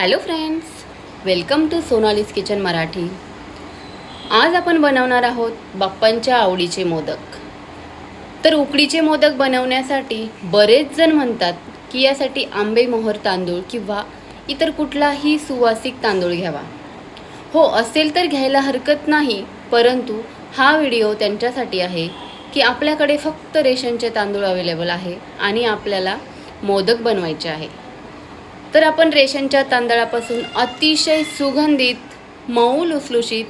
Hello friends welcome to Sonali's kitchen Marathi आज आपण बनवणार आहोत बाप्पांच्या आवडीचे मोदक. तर उकडीचे मोदक बनवण्यासाठी बरेच जण म्हणतात की यासाठी आंबे मोहर तांदूळ किंवा इतर कुठलाही सुवासिक तांदूळ घ्यावा. हो असेल तर घ्यायला हरकत नाही परंतु हा व्हिडिओ त्यांच्यासाठी आहे की आपल्याकडे फक्त रेशनचे तांदूळ अवेलेबल आहे आणि आपल्याला मोदक बनवायचे आहे. तर आपण रेशनच्या तांदळापासून अतिशय सुगंधित मऊ लुसलुशीत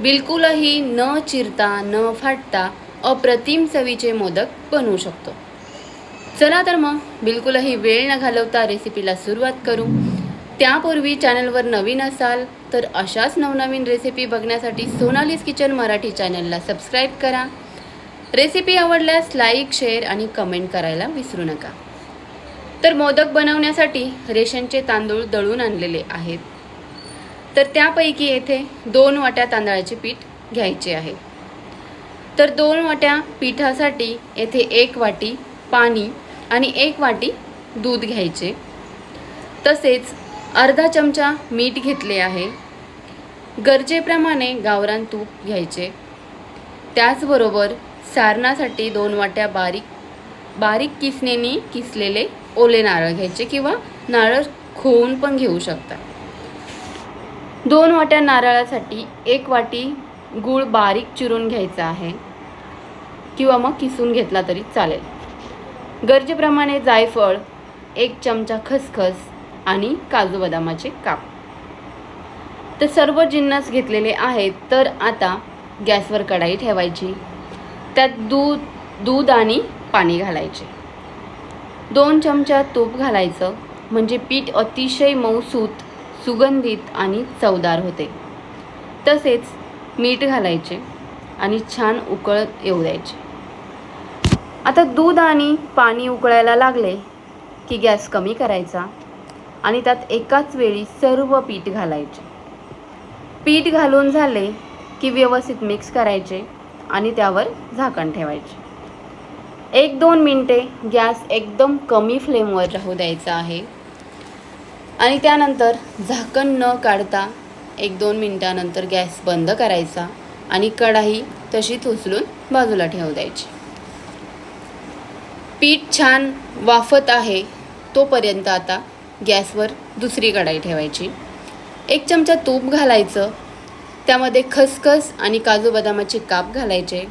बिलकुलही न चिरता न फाटता अप्रतिम चवीचे मोदक बनवू शकतो. चला तर मग बिलकुलही वेळ न घालवता रेसिपीला सुरुवात करू. त्यापूर्वी चॅनलवर नवीन असाल तर अशाच नवनवीन रेसिपी बघण्यासाठी सोनालीस किचन मराठी चॅनलला सबस्क्राईब करा. रेसिपी आवडल्यास लाईक शेअर आणि कमेंट करायला विसरू नका. तर मोदक बनवण्यासाठी रेशनचे तांदूळ दळून आणलेले आहेत. तर त्यापैकी येथे दोन वाट्या तांदळाचे पीठ घ्यायचे आहे. तर दोन वाट्या पिठासाठी येथे एक वाटी पाणी आणि एक वाटी दूध घ्यायचे. तसेच अर्धा चमचा मीठ घेतले आहे. गरजेप्रमाणे गावरान तूप घ्यायचे. त्याचबरोबर सारणासाठी दोन वाट्या बारीक बारीक किसनेनी किसलेले ओले नारळ घ्यायचे किंवा नारळ खोवून पण घेऊ शकता. दोन वाट्या नारळासाठी एक वाटी गूळ बारीक चिरून घ्यायचा आहे किंवा मग किसून घेतला तरी चालेल. गरजेप्रमाणे जायफळ एक चमचा खसखस आणि काजू बदामाचे काप. तर सर्व जिन्नस घेतलेले आहेत तर आता गॅसवर कढाई ठेवायची. त्यात दूध दूध आणि पाणी घालायचे. दोन चमचा तूप घालायचं म्हणजे पीठ अतिशय मऊसूत सुगंधित आणि चवदार होते. तसेच मीठ घालायचे आणि छान उकळत येऊ द्यायचे. आता दूध आणि पाणी उकळायला लागले की गॅस कमी करायचा आणि त्यात एकाच वेळी सर्व पीठ घालायचे. पीठ घालून झाले की व्यवस्थित मिक्स करायचे आणि त्यावर झाकण ठेवायचे. एक दोन मिनटे गॅस एकदम कमी फ्लेमवर राहू द्यायचा आहे. आणि त्यानंतर झाकण न काढता एक दोन मिनटानंतर गॅस बंद करायचा आणि कढाई तशीच उचलून बाजूला ठेवू द्यायची. पीठ छान वाफत आहे तोपर्यंत आता गॅसवर दुसरी कढाई ठेवायची. एक चमचा तूप घालायचं त्यामध्ये खसखस आणि काजू बदामाचे काप घालायचे.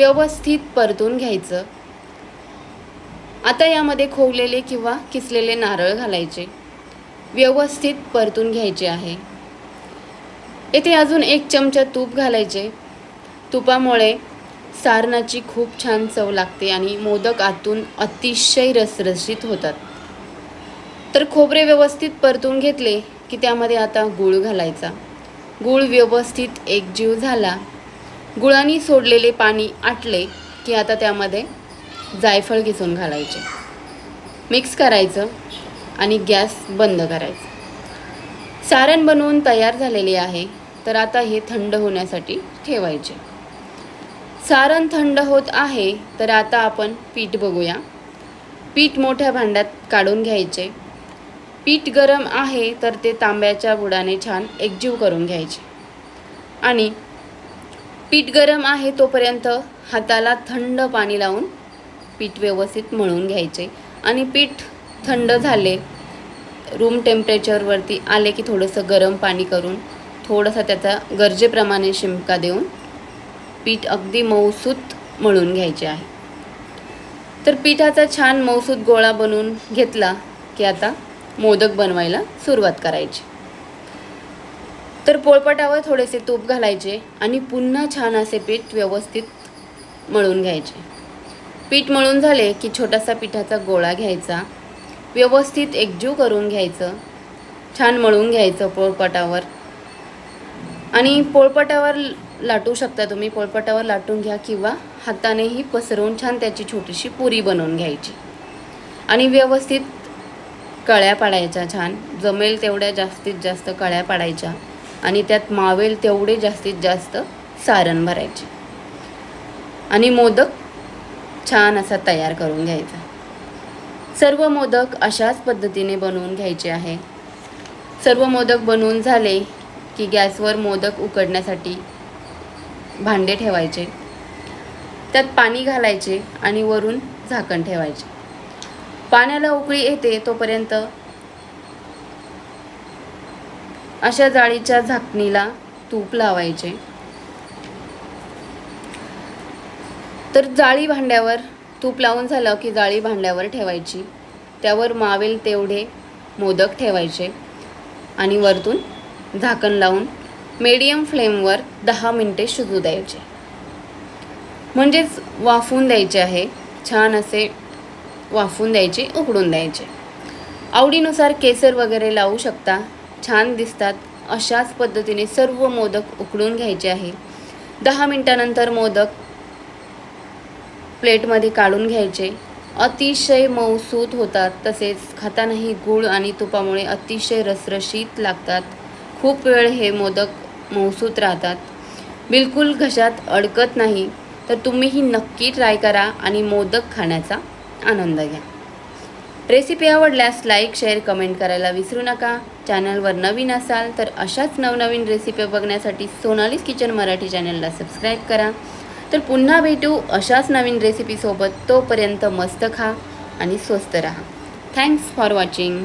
व्यवस्थित परतून घ्यायचं. आता यामध्ये खोवलेले किंवा किसलेले नारळ घालायचे. व्यवस्थित परतून घ्यायचे आहे. येथे अजून एक चमचा तूप घालायचे. तुपामुळे सारणाची खूप छान चव लागते आणि मोदक आतून अतिशय रसरशीत होतात. तर खोबरे व्यवस्थित परतून घेतले की त्यामध्ये आता गूळ घालायचा. गूळ व्यवस्थित एकजीव झाला गुळांनी सोडलेले पाणी आटले की आता त्यामध्ये जायफळ घिसून घालायचे. मिक्स करायचं आणि गॅस बंद करायचं. सारण बनवून तयार झालेले आहे तर आता हे थंड होण्यासाठी ठेवायचे. सारण थंड होत आहे तर आता आपण पीठ बघूया. पीठ मोठ्या भांड्यात काढून घ्यायचे. पीठ गरम आहे तर ते तांब्याच्या बुडाने छान एकजीव करून घ्यायचे. आणि पीठ गरम आहे तोपर्यंत हाताला थंड पाणी लावून पीठ व्यवस्थित मळून घ्यायचे. आणि पीठ थंड झाले रूम टेम्परेचरवरती आले की थोडंसं गरम पाणी करून थोडंसं त्याचा गरजेप्रमाणे शिमका देऊन पीठ अगदी मऊसूत मळून घ्यायचे आहे. तर पिठाचा छान मऊसूत गोळा बनवून घेतला की आता मोदक बनवायला सुरुवात करायची. तर पोळपाटावर थोडेसे तूप घालायचे आणि पुन्हा छान असे पीठ व्यवस्थित मळून घ्यायचे. पीठ मळून झाले की छोटासा पिठाचा गोळा घ्यायचा व्यवस्थित एकजीव करून घ्यायचं छान मळून घ्यायचं पोळपाटावर. आणि पोळपाटावर लाटू शकता तुम्ही पोळपाटावर लाटून घ्या किंवा हातानेही पसरवून छान त्याची छोटीशी पुरी बनवून घ्यायची. आणि व्यवस्थित कळ्या पाडायच्या छान जमेल तेवढ्या जास्तीत जास्त कळ्या पाडायच्या. आणि त्यात मावेल तेवढे जास्तीत जास्त सारण भरायचे. आणि मोदक छान असा तयार करून घ्यायचा. सर्व मोदक अशाच पद्धतीने बनवून घ्यायचे आहे. सर्व मोदक बनवून झाले की गॅसवर मोदक उकडण्यासाठी भांडे ठेवायचे. त्यात पाणी घालायचे आणि वरून झाकण ठेवायचे. पाण्याला उकळी येते तोपर्यंत अशा जाळीच्या झाकणीला तूप लावायचे. तर जाळी भांड्यावर तूप लावून झालं की जाळी भांड्यावर ठेवायची. त्यावर मावेल तेवढे मोदक ठेवायचे आणि वरतून झाकण लावून मीडियम फ्लेमवर दहा मिनटे शिजू द्यायचे. म्हणजेच वाफून द्यायचे आहे छान असे वाफून द्यायचे उकडून द्यायचे. आवडीनुसार केसर वगैरे लावू शकता. छान दिसतात अशाच पद्धतीने सर्व मोदक उकडून घ्यायचे आहे. दहा मिनटानंतर मोदक प्लेटमध्ये काढून घ्यायचे. अतिशय मऊसूत होतात तसेच खातानाही गूळ आणि तुपामुळे अतिशय रसरशीत लागतात. खूप वेळ हे मोदक मऊसूत राहतात. बिलकुल घशात अडकत नाही तर तुम्हीही नक्की ट्राय करा आणि मोदक खाण्याचा आनंद घ्या. रेसिपी आवडल्यास लाईक शेअर कमेंट करायला विसरू नका. चॅनलवर नवीन असाल तर अशाच नवनवीन रेसिपी बघण्यासाठी सोनालीस किचन मराठी चॅनलला सबस्क्राईब करा. तर पुन्हा भेटू अशाच नवीन रेसिपीसोबत तोपर्यंत मस्त खा आणि स्वस्त राहा. Thanks for watching